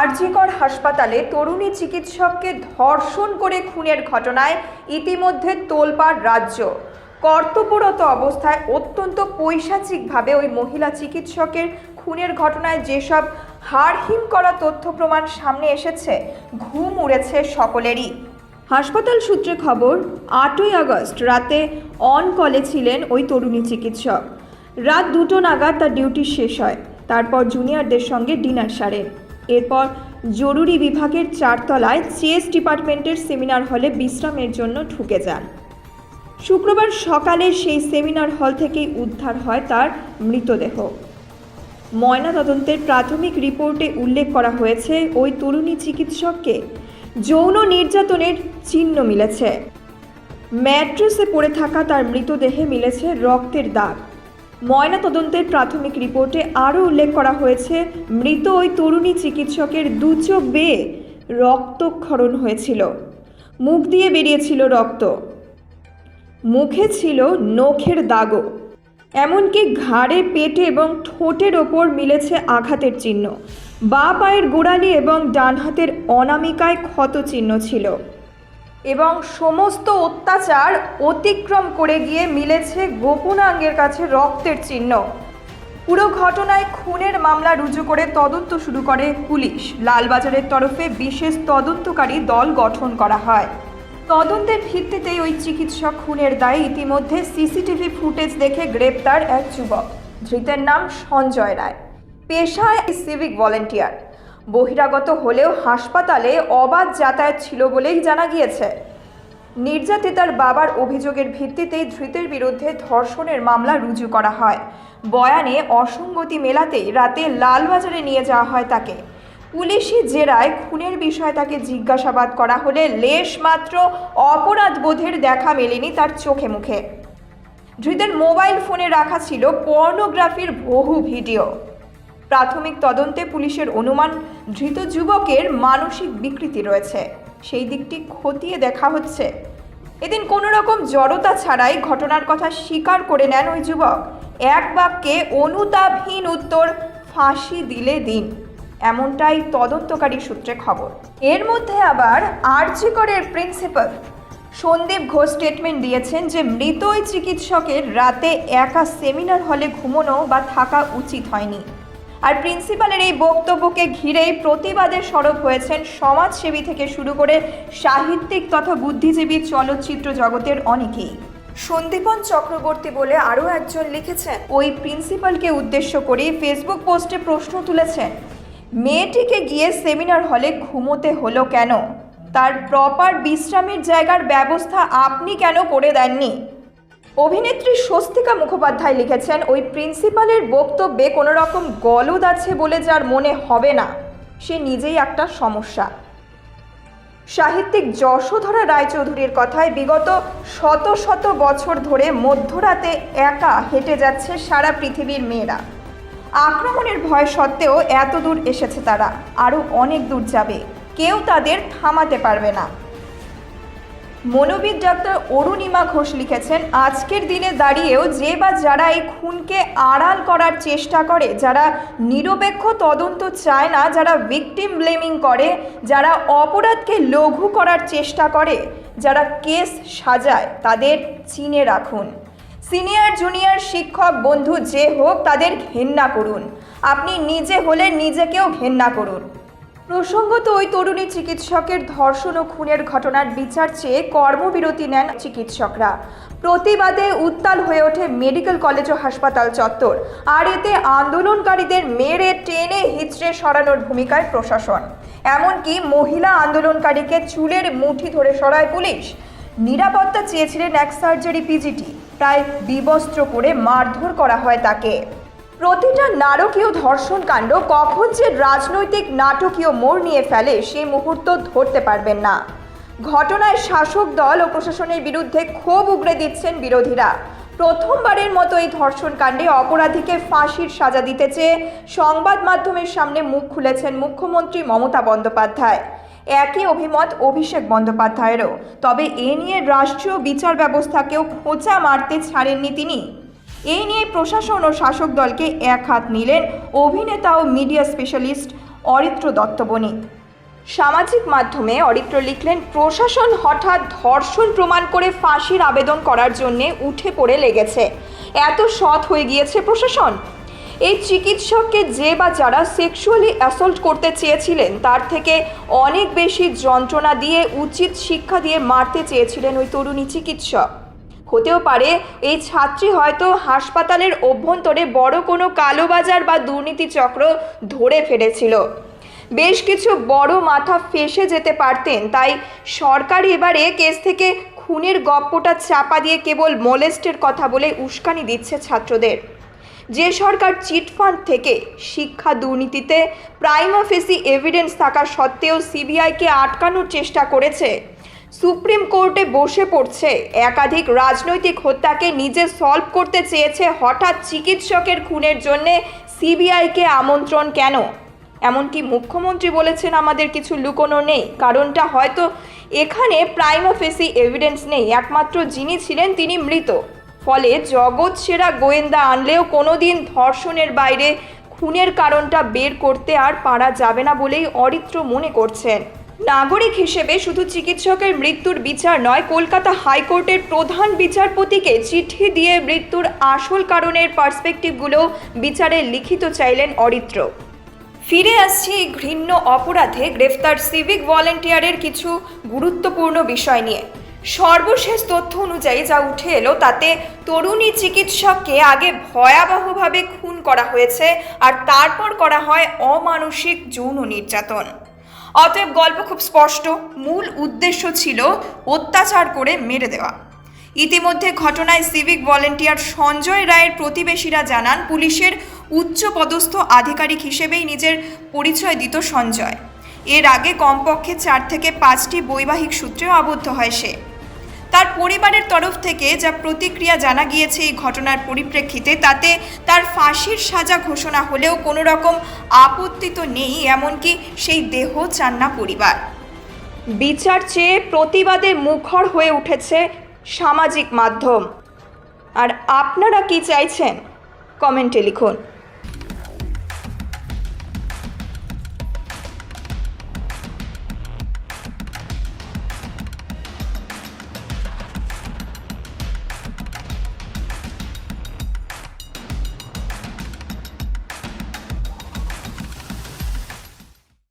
আরজিকর হাসপাতালে তরুণী চিকিৎসককে ধর্ষণ করে খুনের ঘটনায় ইতিমধ্যে তোলপাড় রাজ্য। কর্তব্যরত অবস্থায় অত্যন্ত পৈশাচিকভাবে ওই মহিলা চিকিৎসকের খুনের ঘটনায় যেসব হাড়হিম করা তথ্য প্রমাণ সামনে এসেছে, ঘুম উড়েছে সকলেরই। হাসপাতাল সূত্রে খবর, আটই আগস্ট রাতে অন কলে ছিলেন ওই তরুণী চিকিৎসক। রাত দুটো নাগাদ তার ডিউটি শেষ হয়, তারপর জুনিয়রদের সঙ্গে ডিনার সারেন এরপর জরুরি বিভাগের চারতলায় চেস ডিপার্টমেন্টের সেমিনার হলে বিশ্রামের জন্য ঢুকে যান। শুক্রবার সকালে সেই সেমিনার হল থেকেই উদ্ধার হয় তার মৃতদেহ। ময়নাতদন্তের প্রাথমিক রিপোর্টে উল্লেখ করা হয়েছে, ওই তরুণী চিকিৎসককে যৌন নির্যাতনের চিহ্ন মিলেছে। ম্যাট্রেসে পড়ে থাকা তার মৃতদেহে মিলেছে রক্তের দাগ। ময়নাতদন্তের প্রাথমিক রিপোর্টে আরও উল্লেখ করা হয়েছে, মৃত ওই তরুণী চিকিৎসকের দু চোখ বেয়ে রক্তক্ষরণ হয়েছিল। মুখ দিয়ে বেরিয়েছিল রক্ত। মুখে ছিল নখের দাগও। এমনকি ঘাড়ে, পেটে এবং ঠোঁটের ওপর মিলেছে আঘাতের চিহ্ন। বা পায়ের গোড়ালি এবং ডান হাতের অনামিকায় ক্ষত চিহ্ন ছিল। এবং সমস্ত অত্যাচার অতিক্রম করে গিয়ে মিলেছে গোপনাঙ্গের কাছে রক্তের চিহ্ন। পুরো ঘটনায় খুনের মামলা রুজু করে তদন্ত শুরু করে পুলিশ। লালবাজারের তরফে বিশেষ তদন্তকারী দল গঠন করা হয়। তদন্তের ভিত্তিতে ওই চিকিৎসক খুনের দায়ে ইতিমধ্যে সিসিটিভি ফুটেজ দেখে গ্রেপ্তার এক যুবক। ধৃতের নাম সঞ্জয় রায়। পেশায় সিভিক ভলেন্টিয়ার। বহিরাগত হলেও হাসপাতালে অবাধ যাতায়াত ছিল বলেই জানা গিয়েছে। নির্যাতিতার বাবার অভিযোগের ভিত্তিতেই ধৃতের বিরুদ্ধে ধর্ষণের মামলা রুজু করা হয়। বয়ানে অসঙ্গতি মেলাতেই রাতে লালবাজারে নিয়ে যাওয়া হয় তাকে। পুলিশি জেরায় খুনের বিষয়ে তাকে জিজ্ঞাসাবাদ করা হলে লেশমাত্র অপরাধবোধের দেখা মেলেনি তার চোখে মুখে। ধৃতের মোবাইল ফোনে রাখা ছিল পর্নোগ্রাফির বহু ভিডিও। প্রাথমিক তদন্তে পুলিশের অনুমান, ধৃত যুবকের মানসিক বিকৃতি রয়েছে। সেই দিকটি খতিয়ে দেখা হচ্ছে। এদিন কোনো রকম জড়তা ছাড়াই ঘটনার কথা স্বীকার করে নেন ওই যুবক। এক বাক্যে অনুতাপহীন উত্তর, ফাঁসি দিলে দিন। এমনটাই তদন্তকারী সূত্রে খবর। এর মধ্যে আবার আরজিকরের প্রিন্সিপাল সন্দীপ ঘোষ স্টেটমেন্ট দিয়েছেন যে মৃত ওই চিকিৎসকের রাতে একা সেমিনার হলে ঘুমোনো বা থাকা উচিত হয়নি। আর প্রিন্সিপালের এই বক্তব্যকে ঘিরেই প্রতিবাদে সরব হয়েছেন সমাজসেবী থেকে শুরু করে সাহিত্যিক তথা বুদ্ধিজীবী চলচ্চিত্র জগতের অনেকেই। সন্দীপন চক্রবর্তী বলে আরও একজন লিখেছেন ওই প্রিন্সিপালকে উদ্দেশ্য করে ফেসবুক পোস্টে প্রশ্ন তুলেছেন মেয়েটিকে গিয়ে সেমিনার হলে ঘুমোতে হলো কেন? তার প্রপার বিশ্রামের জায়গার ব্যবস্থা আপনি কেন করে দেননি? অভিনেত্রী স্বস্তিকা মুখোপাধ্যায় লিখেছেন, ওই প্রিন্সিপালের বক্তব্যে কোনো রকম গলদ আছে বলে যার মনে হবে না। সে নিজেই একটা সমস্যা। সাহিত্যিক যশোধরা রায়চৌধুরীর কথায় বিগত শত শত বছর ধরে মধ্যরাতে একা হেঁটে যাচ্ছে সারা পৃথিবীর মেয়েরা। আক্রমণের ভয় সত্ত্বেও এত দূর এসেছে তারা, আরও অনেক দূর যাবে। কেউ তাদের থামাতে পারবে না। মনোবিদ ডাক্তার অরুণিমা ঘোষ লিখেছেন, আজকের দিনে দাঁড়িয়েও যে বা যারা এই খুনকে আড়াল করার চেষ্টা করে, যারা নিরপেক্ষ তদন্ত চায় না, যারা ভিকটিম ব্লেমিং করে, যারা অপরাধকে লঘু করার চেষ্টা করে, যারা কেস সাজায়, তাদের চিনে রাখুন। সিনিয়র, জুনিয়র, শিক্ষক, বন্ধু যে হোক, তাদের ঘেন্না করুন। আপনি নিজে হলে নিজেকেও ঘেন্না করুন। প্রসঙ্গত, ওই তরুণী চিকিৎসকের ধর্ষণ ও খুনের ঘটনার বিচার চেয়ে কর্মবিরতি নেন চিকিৎসকরা। প্রতিবাদে উত্তাল হয়ে ওঠে মেডিকেল কলেজ ও হাসপাতাল চত্বর। আর এতে আন্দোলনকারীদের মেরে, টেনে, হিচড়ে সরানোর ভূমিকায় প্রশাসন। এমনকি মহিলা আন্দোলনকারীকে চুলের মুঠি ধরে সরায় পুলিশ। নিরাপত্তা চেয়েছিলেন এক সার্জারি পিজিটি। প্রায় বিবস্ত্র করে মারধর করা হয় তাকে। প্রতিটা নারকীয় ধর্ষণ কাণ্ড কখন যে রাজনৈতিক নাটকীয় মোড় নিয়ে ফেলে সেই মুহূর্ত ধরতে পারবেন না। ঘটনায় শাসক দল ও প্রশাসনের বিরুদ্ধে ক্ষোভ উগড়ে দিচ্ছেন বিরোধীরা। প্রথমবারের মতো এই ধর্ষণ কাণ্ডে অপরাধীকে ফাঁসির সাজা দিতে চেয়ে সংবাদ মাধ্যমের সামনে মুখ খুলেছেন মুখ্যমন্ত্রী মমতা বন্দ্যোপাধ্যায়। একই অভিমত অভিষেক বন্দ্যোপাধ্যায়েরও। তবে এ নিয়ে রাষ্ট্রীয় বিচার ব্যবস্থাকেও খোঁচা মারতে ছাড়েননি তিনি। এই নিয়ে প্রশাসন ও শাসক দলকে এক হাত নিলেন অভিনেতা ও মিডিয়া স্পেশালিস্ট অরিত্র দত্ত বণিক। সামাজিক মাধ্যমে অরিত্র লিখলেন, প্রশাসন হঠাৎ ধর্ষণ প্রমাণ করে ফাঁসির আবেদন করার জন্যে উঠে পড়ে লেগেছে। এত সৎ হয়ে গিয়েছে প্রশাসন? এই চিকিৎসককে যে বা যারা সেক্সুয়ালি অ্যাসল্ট করতে চেয়েছিলেন, তার থেকে অনেক বেশি যন্ত্রণা দিয়ে, উচিত শিক্ষা দিয়ে মারতে চেয়েছিলেন ওই তরুণী চিকিৎসক। হতেও পারে। এই ছাত্রী হয়তো হাসপাতালের অভ্যন্তরে বড় কোনো কালোবাজার বা দুর্নীতি চক্র ধরে ফেলেছিল। বেশ কিছু বড় মাথা ফেসে যেতে পারতেন, তাই সরকার এবারে কেস থেকে খুনের গপ্পটা চাপা দিয়ে কেবল মোলেস্টের কথা বলে উস্কানি দিচ্ছে ছাত্রদের। যে সরকার চিটফান্ড থেকে শিক্ষা দুর্নীতিতে প্রাইম অফিসি এভিডেন্স থাকা সত্ত্বেও সিবিআইকে আটকানোর চেষ্টা করেছে সুপ্রিম কোর্টে বসে পড়ছে। একাধিক রাজনৈতিক হত্যাকে নিজে সলভ করতে চেয়েছে হঠাৎ চিকিৎসকের খুনের জন্যে সিবিআইকে আমন্ত্রণ কেন? এমনকি মুখ্যমন্ত্রী বলেছেন আমাদের কিছু লুকোনো নেই। কারণটা হয়তো এখানে প্রাইম অফিসি এভিডেন্স নেই। একমাত্র যিনি ছিলেন তিনি মৃত। ফলে জগৎ সেরা গোয়েন্দা আনলেও কোনোদিন ধর্ষণের বাইরে খুনের কারণটা বের করতে আর পারা যাবে না বলেই অরিত্র মনে করছেন। নাগরিক হিসেবে শুধু চিকিৎসকের মৃত্যুর বিচার নয়, কলকাতা হাইকোর্টের প্রধান বিচারপতিকে চিঠি দিয়ে মৃত্যুর আসল কারণের পার্সপেক্টিভগুলো বিচারে লিখিত চাইলেন অরিত্র। ফিরে আসছি এই ঘৃণ্য অপরাধে গ্রেফতার সিভিক ভলেন্টিয়ারের কিছু গুরুত্বপূর্ণ বিষয় নিয়ে। সর্বশেষ তথ্য অনুযায়ী যা উঠে এলো তাতে তরুণী চিকিৎসককে আগে ভয়াবহভাবে খুন করা হয়েছে আর তারপর করা হয় অমানসিক যৌন নির্যাতন। অতএব গল্প খুব স্পষ্ট। মূল উদ্দেশ্য ছিল অত্যাচার করে মেরে দেওয়া। ইতিমধ্যে ঘটনায় সিভিক ভলেন্টিয়ার সঞ্জয় রায়ের প্রতিবেশীরা জানান, পুলিশের উচ্চ পদস্থ আধিকারিক হিসেবেই নিজের পরিচয় দিত সঞ্জয়। এর আগে কমপক্ষে চার থেকে পাঁচটি বৈবাহিক সূত্রেও আবদ্ধ হয় সে। তার পরিবারের তরফ থেকে যা প্রতিক্রিয়া জানা গিয়েছে এই ঘটনার পরিপ্রেক্ষিতে, তাতে তার ফাঁসির সাজা ঘোষণা হলেও কোনো রকম আপত্তি তো নেই, এমনকি সেই দেহ চান না পরিবার। বিচার চেয়ে প্রতিবাদে মুখর হয়ে উঠেছে সামাজিক মাধ্যম। আর আপনারা কি চাইছেন? কমেন্টে লিখুন।